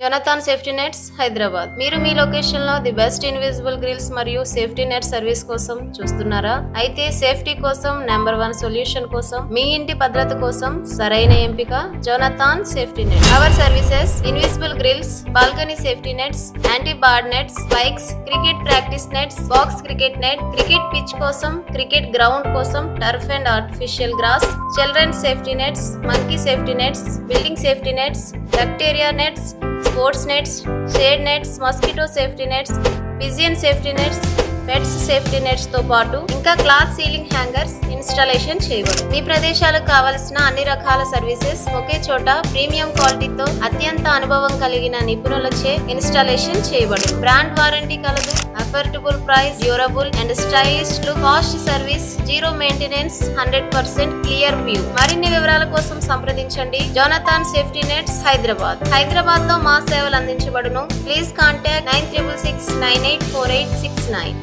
జనతాన్ safety nets Hyderabad. మీరు మీ లొకేషన్లో ది బెస్ట్ ఇన్విజిబుల్ గ్రిల్స్ మరియు సేఫ్టీ నెట్ సర్వీస్ కోసం చూస్తున్నారా? అయితే సేఫ్టీ కోసం నెంబర్ వన్ సొల్యూషన్ కోసం మీ ఇంటి భద్రత కోసం సరైన ఎంపిక Jonathan safety net. Our services invisible grills balcony safety nets anti bird nets spikes cricket practice nets box cricket net cricket pitch కోసం క్రికెట్ గ్రౌండ్ కోసం turf and artificial grass children safety nets monkey safety nets building safety nets bacteria nets sports nets, shade nets, mosquito safety nets, pigeon safety nets, pets safety నెట్స్తో పాటు ఇంకా cloth ceiling hangers installation చేయవచ్చు మీ ప్రదేశాలకు కావలసిన అన్ని రకాల services ఒకే చోట premium క్వాలిటీతో అత్యంత అనుభవం కలిగిన నిపుణులచే ఇన్స్టాలేషన్ చేయబడు బ్రాండ్ వారంటీ కలదు affordable price durable and stylish to cost service zero maintenance hundred percent clear view. మరిన్ని వివరాల కోసం సంప్రదించండి. Jonathan safety nets Hyderabad. హైదరాబాద్లో మా సేవలు అందించబడును. Please contact nine triple six nine eight four eight six nine.